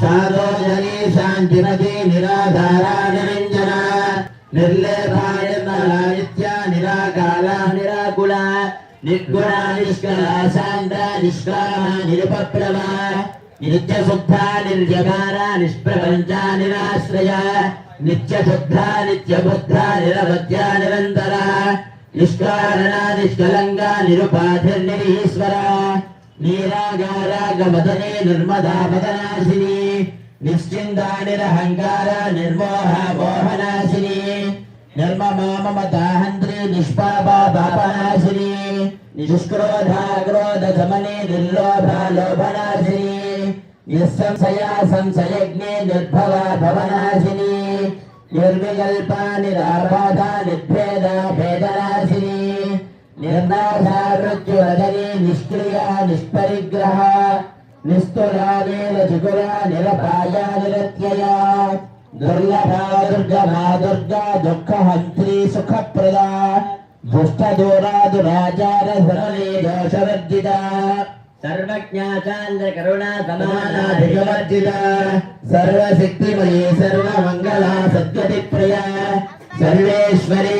సాధోజనీ శాంతిమతి నిరాధారా నిరంజన నిర్లేపా నిర్మల నిత్య నిరాకార నిరాకుల నిర్గుణ నిష్కల శాంత నిష్కామ నిరుపప్లవ నిత్య శుద్ధ నిర్జగార నిష్ప్రపంచ నిరాశ్రయ నిత్య శుద్ధ నిత్య బుద్ధ నిరవధ్య నిరంతర నిష్కారణ నిష్కలంగ నిరుపాధిర్నిరీశ్వర నీరాగారాగమదనే నిర్మదా పదనాశిని నిశ్చింద నిరహంకార నిర్మోహ మోహనాశిని నిర్మమామమతాహంత్రి నిష్పాపా పాపనాశిని నిష్క్రోధ క్రోధ సమనే నిర్లోభ లోభనాశిని నిస్సంశయ సంశయజ్ఞే నిర్భవ భవనాశిని నిర్వికల్ప నిరాబాధ నిర్భేద భేదనాశిని నిర్నాశ మృత్యురజని నిష్క్రియ నిష్పరిగ్రహ నిస్తులా నీలచికుల నిరపాయ నిరత్యయ దుర్లభ దుర్గమా దుర్గా దుఃఖహంత్రి సుఖప్రద దుష్ట దూరాదురాచార సరణి దోషవర్జిత సర్వజ్ఞాచాంద్ర కరుణా సమానాధిగమ సమానాధిగవర్జిత సర్వశక్తిమయీ సర్వమంగళ సద్గతి ప్రియ సర్వేశ్వరి